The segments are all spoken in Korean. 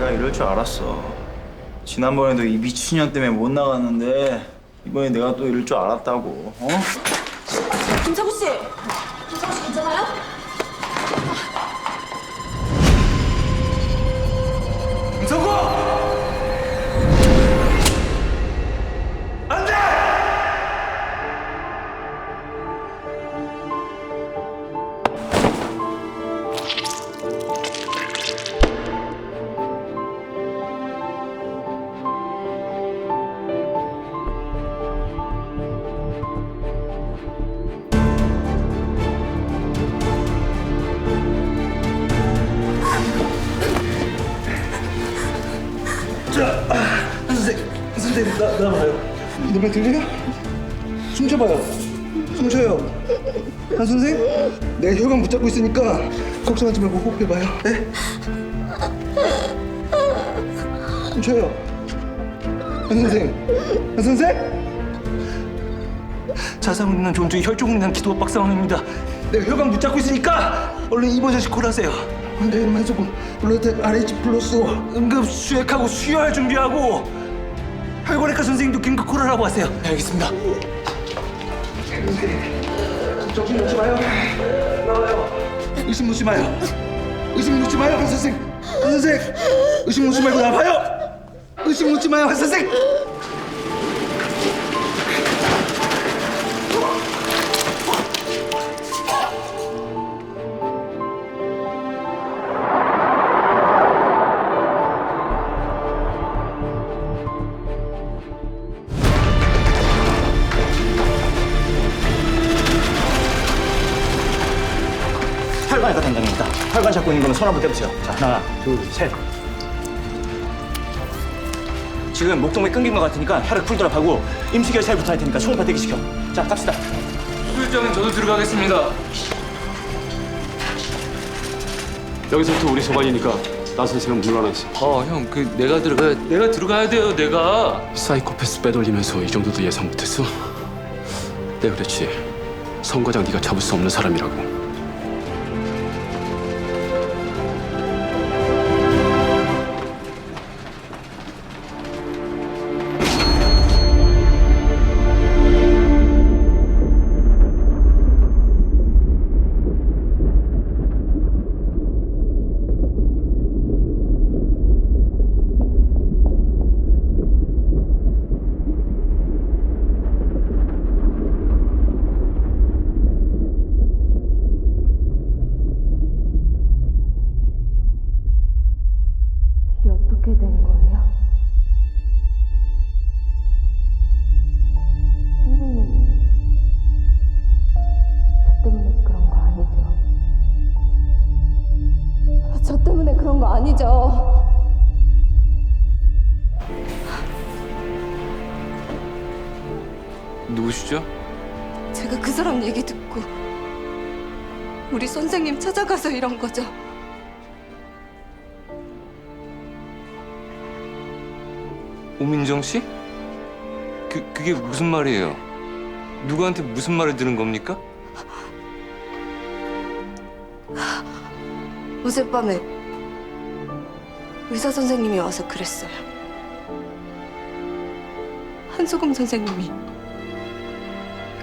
내가 이럴 줄 알았어. 지난번에도 이 미친년 때문에 못 나갔는데 이번에 내가 또 이럴 줄 알았다고. 어? 김창우 씨! 김창우 씨 괜찮아요? 나, 나 봐요. 내말 들려요? 숨 쉬어봐요. 숨 쉬어요. 한 선생, 내가 혈관 붙잡고 있으니까 걱정하지 말고 호흡해봐요. 네? 숨 쉬어요. 한 선생, 한 선생. 자상 운난 존중 혈중 운난 기도 박상황입니다. 내가 혈관 붙잡고 있으니까 얼른 이모저씨 콜하세요. 내 만소금 블러드 RH 플러스 응급 수액하고 수혈 준비하고 혈관외과 선생님도 긴급 콜하라고 하세요. 네, 알겠습니다. 정신 놓지 마요. 나와요. 의심 놓지 마요. 의심 놓지 마요, 한 선생. 한 선생. 의심 놓지 말고 나와요. 의심 놓지 마요, 한 선생. 혈관 잡고 있는 거면 손 한번 떼보세요. 자, 하나, 둘, 셋. 지금 목동맥 끊긴 것 같으니까 혈액 풀도록 하고 임시결사부터 할 테니까 초음파 대기 시켜. 자, 갑시다. 수술장은 저도 들어가겠습니다. 여기서부터 우리 소관이니까 나 선생은 물러나 있어. 어, 형, 그 내가 들어가야 내가 들어가야 돼요, 내가. 사이코패스 빼돌리면서 이 정도도 예상 못했어? 네 그렇지. 성 과장 네가 잡을 수 없는 사람이라고. 우리 선생님 찾아가서 이런 거죠. 오민정 씨? 그 그게 무슨 말이에요? 누구한테 무슨 말을 들은 겁니까? 어젯밤에 의사 선생님이 와서 그랬어요. 한소금 선생님이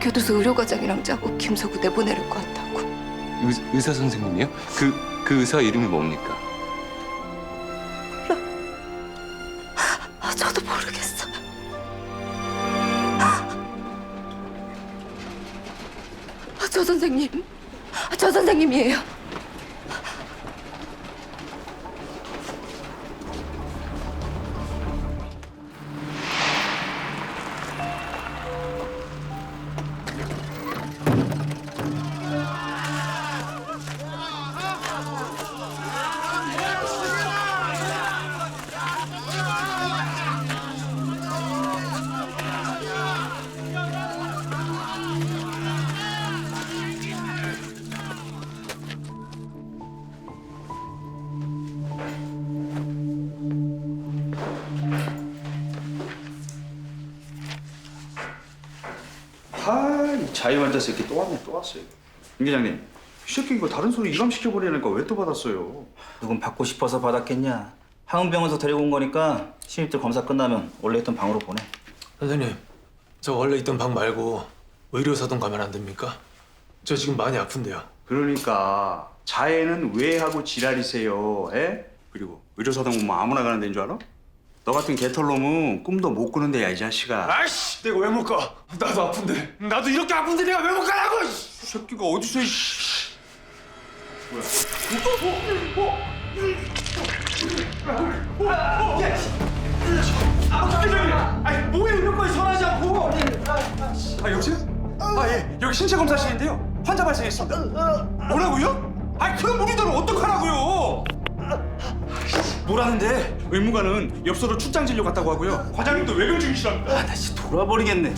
교도소 의료과장이랑 짜고 김서구 내보내릴 것 같다고. 의, 의사 선생님이요? 그, 그 의사 이름이 뭡니까? 아, 저도 모르겠어요. 아, 저 선생님, 아, 저 선생님이에요. 아, 이 자유환자 새끼 또 왔네, 또 왔어요. 임 기장님, 이 새끼 이거 다른 소리 이감시켜 버리니까 왜 또 받았어요? 누군 받고 싶어서 받았겠냐? 항암병원에서 데리고 온 거니까 신입들 검사 끝나면 원래 있던 방으로 보내. 선생님, 저 원래 있던 방 말고 의료사동 가면 안 됩니까? 저 지금 많이 아픈데요. 그러니까 자해는 왜 하고 지랄이세요? 에? 그리고 의료사동 뭐 아무나 가는 데인 줄 알아? 너 같은 개털놈은 꿈도 못 꾸는 데 야 이 자식아. 아이씨, 내가 왜 못 가? 나도 아픈데. 나도 이렇게 아픈데 내가 왜 못 가냐고! 이 새끼가 어디서 이 아니, 뭐에 의료과에 전화하지 않고! 아 여보세요? 아 예, 여기 신체 검사실인데요. 환자 발생했습니다. 뭐라고요? 아 그럼 어떡하라고요? 뭐라는데? 의무관은 엽서로 출장 진료 갔다고 하고요. 과장님도 외병 중이시랍니다. 나 진짜 돌아버리겠네.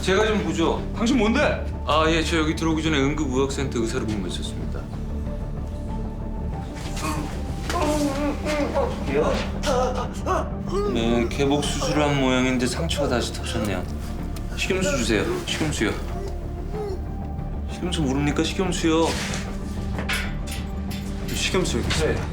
제가 좀 보죠. 당신 뭔데? 아, 예, 저 여기 들어오기 전에 응급의학센터 의사로 근무 했었습니다. 네, 개복 수술한 모양인데 상처가 다시 터졌네요. 식염수 주세요. 식염수요. 식염수 모릅니까? 식염수요. 식염수 여기 있어.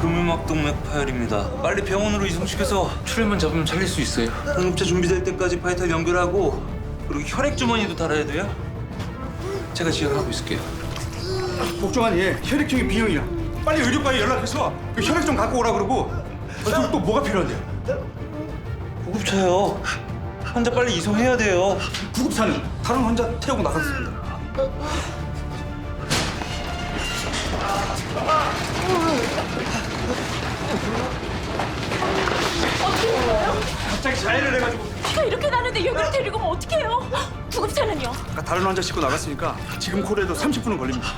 금유막 동맥 파열입니다. 빨리 병원으로 이송시켜서 출혈만 잡으면 살릴 수 있어요. 응급차 준비될 때까지 파이터 연결하고 그리고 혈액 주머니도 달아야 돼요. 제가 지원하고 있을게요. 복종환이 혈액형이 B형이야. 빨리 의료과에 연락해서 그 혈액 좀 갖고 오라 그러고. 아, 그리고 또 뭐가 필요한데요? 구급차요. 환자 빨리 이송해야 돼요. 구급차는 다른 환자 태우고 나갔습니다. 갑자기 자해를 해가지고 피가 이렇게 나는데 여기로 데리고 오면 어떡해요? 구급차는요? 아까 다른 환자 싣고 나갔으니까 지금 콜에도 30분은 걸립니다.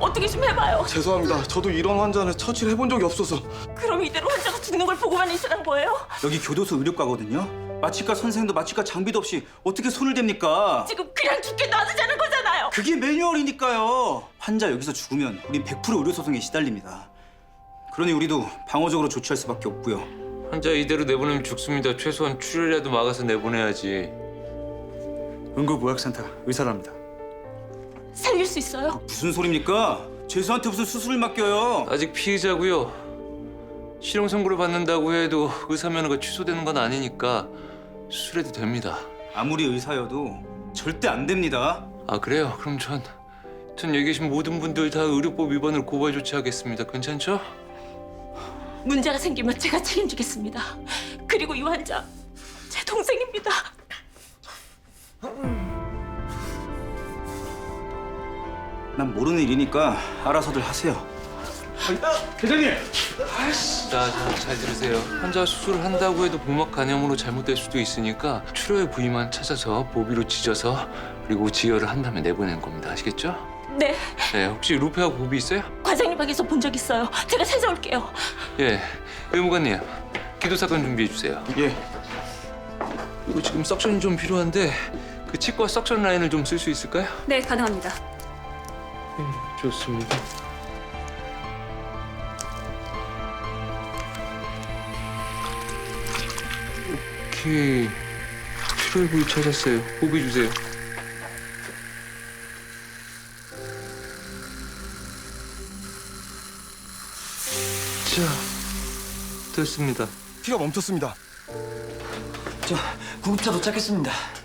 어떻게 좀 해봐요. 죄송합니다. 저도 이런 환자는 처치를 해본 적이 없어서. 그럼 이대로 환자가 죽는 걸 보고만 있으란 거예요? 여기 교도소 의료과거든요. 마취과 선생도 마취과 장비도 없이 어떻게 손을 댑니까? 지금 그냥 죽게 놔두자는 거잖아요. 그게 매뉴얼이니까요. 환자 여기서 죽으면 우린 100% 의료 소송에 시달립니다. 그러니 우리도 방어적으로 조치할 수밖에 없고요. 환자 이대로 내보내면 죽습니다. 최소한 출혈이라도 막아서 내보내야지. 응급의학센터 의사랍니다. 살릴 수 있어요? 무슨 소리입니까? 죄수한테 무슨 수술을 맡겨요? 아직 피의자고요. 실형 선고를 받는다고 해도 의사 면허가 취소되는 건 아니니까 수술해도 됩니다. 아무리 의사여도 절대 안 됩니다. 아 그래요? 그럼 전, 전 여기 계신 모든 분들 다 의료법 위반으로 고발 조치하겠습니다. 괜찮죠? 문제가 생기면 제가 책임지겠습니다. 그리고 이 환자 제 동생입니다. 난 모르는 일이니까 알아서들 하세요. 대장님! 자, 자, 잘 들으세요. 환자 수술을 한다고 해도 복막 간염으로 잘못될 수도 있으니까 출혈 부위만 찾아서 보비로 찢어서 그리고 지혈을 한 다음에 내보내는 겁니다. 아시겠죠? 네, 네, 혹시 루페하고 고비 있어요? 과장님 방에서 본 적 있어요. 제가 찾아올게요. 예, 의무관님, 기도 사건 준비해 주세요. 예. 그리고 지금 석션이 좀 필요한데 그 치과 석션 라인을 좀 쓸 수 있을까요? 네, 가능합니다. 좋습니다. 오케이. 출혈 부위 찾았어요. 호비 주세요. 자, 됐습니다. 피가 멈췄습니다. 저 구급차 도착했습니다.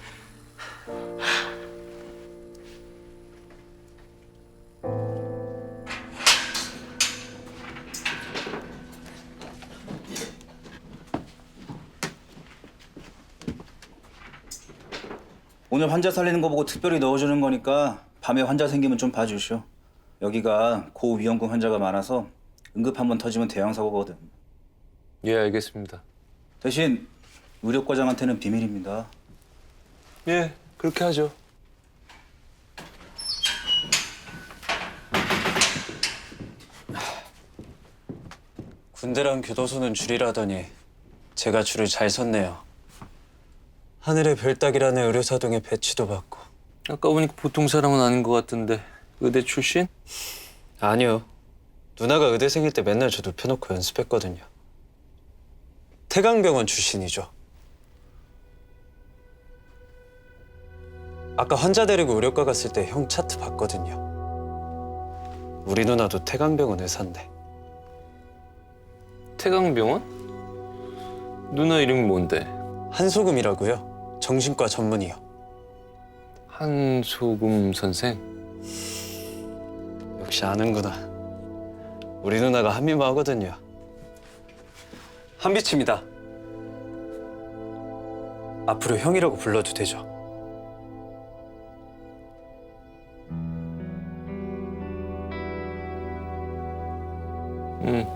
오늘 환자 살리는 거 보고 특별히 넣어주는 거니까 밤에 환자 생기면 좀 봐주시오. 여기가 고위험군 환자가 많아서 응급 한 번 터지면 대형 사고거든. 예, 알겠습니다. 대신 의료과장한테는 비밀입니다. 예, 그렇게 하죠. 군대랑 교도소는 줄이라더니 제가 줄을 잘 섰네요. 하늘의 별따기라는 의료사동에 배치도 받고 아까 보니까 보통 사람은 아닌 것 같던데 의대 출신? 아니요. 누나가 의대생일 때 맨날 저 눕혀놓고 연습했거든요. 태강병원 출신이죠. 아까 환자 데리고 의료과 갔을 때 형 차트 봤거든요. 우리 누나도 태강병원 의사인데 태강병원? 누나 이름이 뭔데? 한소금이라고요. 정신과 전문의요. 한소금 선생? 역시 아는구나. 우리 누나가 한미마 하거든요. 한비치입니다. 앞으로 형이라고 불러도 되죠? 응.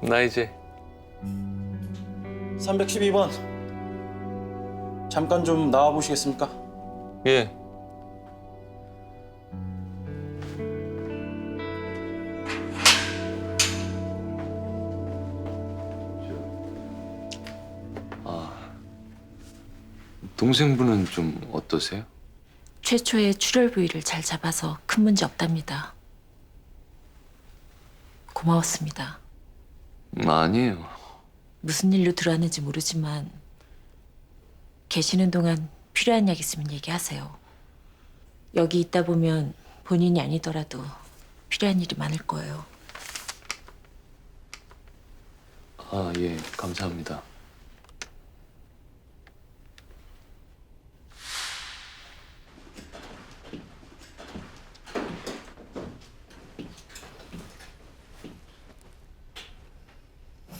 나 이제 312번. 잠깐 좀 나와 보시겠습니까? 예. 아, 동생분은 좀 어떠세요? 최초의 출혈 부위를 잘 잡아서 큰 문제 없답니다. 고마웠습니다. 음, 아니에요. 무슨 일로 들어왔는지 모르지만 계시는 동안 필요한 약 있으면 얘기하세요. 여기 있다 보면 본인이 아니더라도 필요한 일이 많을 거예요. 아, 예, 감사합니다.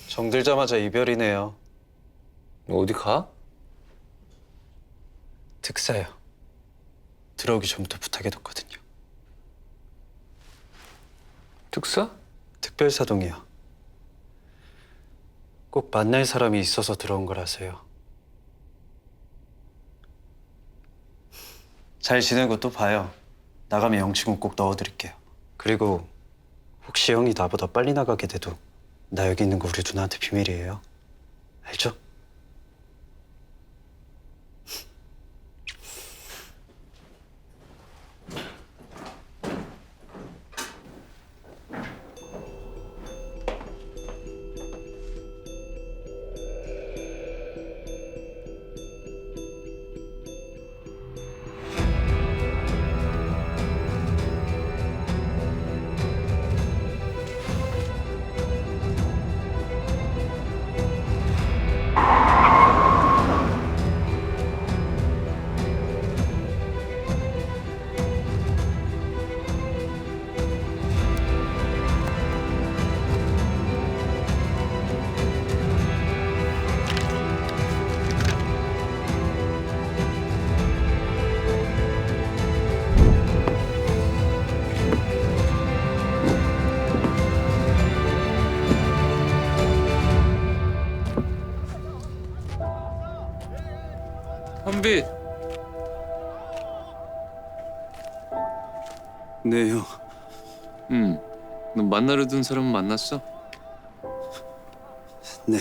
정들자마자 이별이네요. 어디 가? 특사요. 들어오기 전부터 부탁해뒀거든요. 특사? 특별사동이요. 꼭 만날 사람이 있어서 들어온 거라서요. 잘 지내고 또 봐요. 나가면 영치금 꼭 넣어드릴게요. 그리고 혹시 형이 나보다 빨리 나가게 돼도 나 여기 있는 거 우리 누나한테 비밀이에요. 알죠? 현빛, 네, 형. 응. 너 만나려 든 사람 만났어? 네. 야,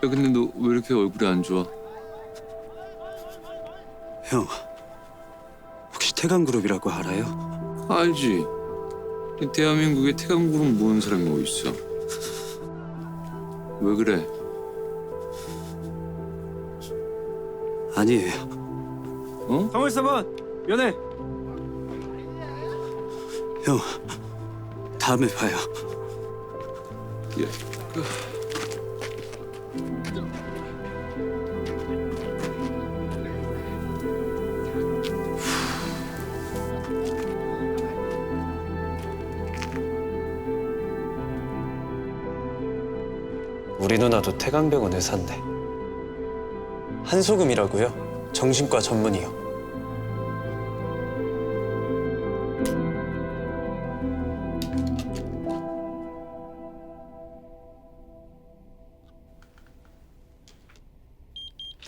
근데 너 왜 이렇게 얼굴이 안 좋아? 형. 혹시 태강그룹이라고 알아요? 알지. 이 대한민국에 태강구를 모르는 사람이 어디 있어? 왜 그래? 아니에요. 어? 성월사번 연애. 형. 다음에 봐요. 예. 그... 우리 누나도 태강병원 의사인데 한소금이라고요. 정신과 전문의요.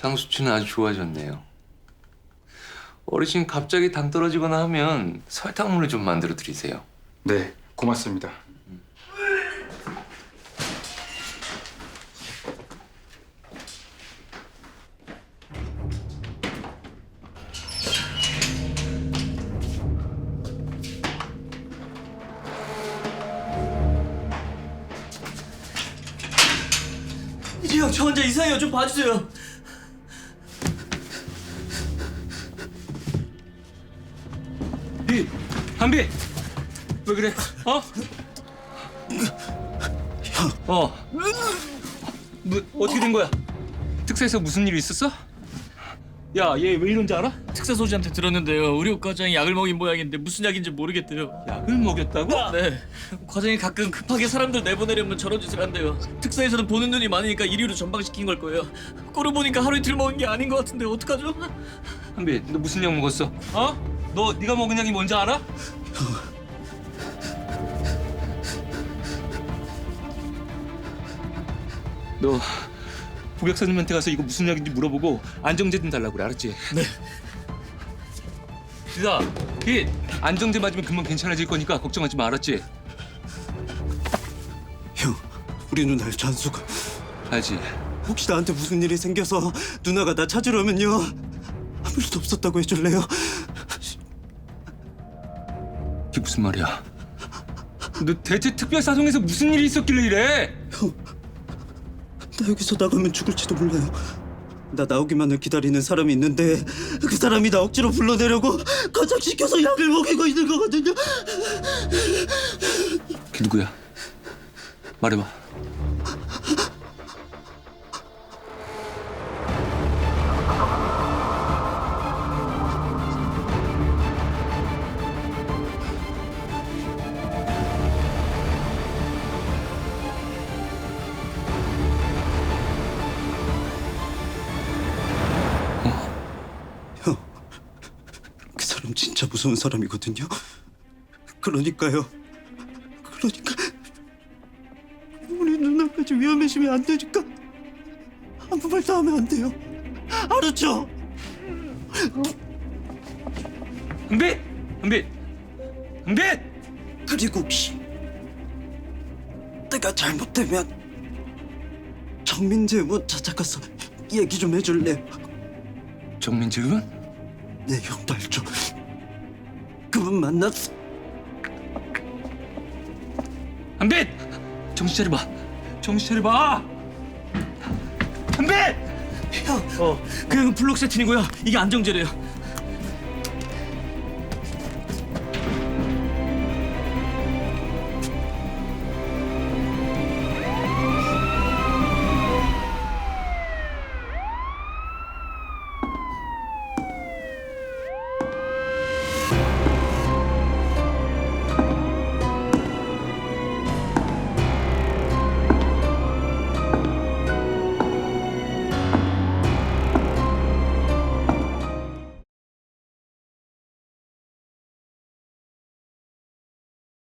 당 수치는 아주 좋아졌네요. 어르신 갑자기 당 떨어지거나 하면 설탕물을 좀 만들어 드리세요. 네, 고맙습니다. 이상해요. 좀 봐주세요. 비, 한비, 왜 그래? 어? 어. 뭐 어떻게 된 거야? 특사에서 무슨 일 있었어? 야, 얘 왜 이런지 알아? 특사 소지한테 들었는데요. 옥 과장이 약을 먹인 모양인데 무슨 약인지 모르겠대요. 약을 먹였다고? 네. 과장이 가끔 급하게 사람들 내보내려면 저런 짓을 한대요. 특사에서는 보는 눈이 많으니까 이리로 전방시킨 걸 거예요. 꼴을 보니까 하루 이틀 먹은 게 아닌 것 같은데 어떡하죠? 한비, 너 무슨 약 먹었어? 어? 너 네가 먹은 약이 뭔지 알아? 너 복약사님한테 가서 이거 무슨 약인지 물어보고 안정제 좀 달라고 그래, 알았지? 네. 기사, 기 안정제 맞으면 금방 괜찮아질 거니까 걱정하지 마, 알았지? 형, 우리 누나를 잔수가 알지? 혹시 나한테 무슨 일이 생겨서 누나가 나 찾으려면요 아무 일도 없었다고 해줄래요? 그게 무슨 말이야? 너 대체 특별사정에서 무슨 일이 있었길래 이래? 나 여기서 나가면 죽을지도 몰라요. 나 나오기만을 기다리는 사람이 있는데 그 사람이 나 억지로 불러내려고 거장시켜서 약을 먹이고 있는 거거든요. 그 누구야? 말해봐. 무서운 사람이거든요. 그러니까요. 그러니까 우리 누나까지 위험해지면 안 되니까 아무 말도 하면 안 돼요. 알았죠? 은빛! 은빛! 은빛! 그리고 혹시 내가 잘못되면 정민재 뭐 찾아가서 얘기 좀 해줄래? 정민재은? 내 형도 알죠. 그분 만났어. 은빛! 정신 차려봐. 정신 차려봐. 은빛! 형, 어, 그 블록세틴이고요. 이게 안정제래요.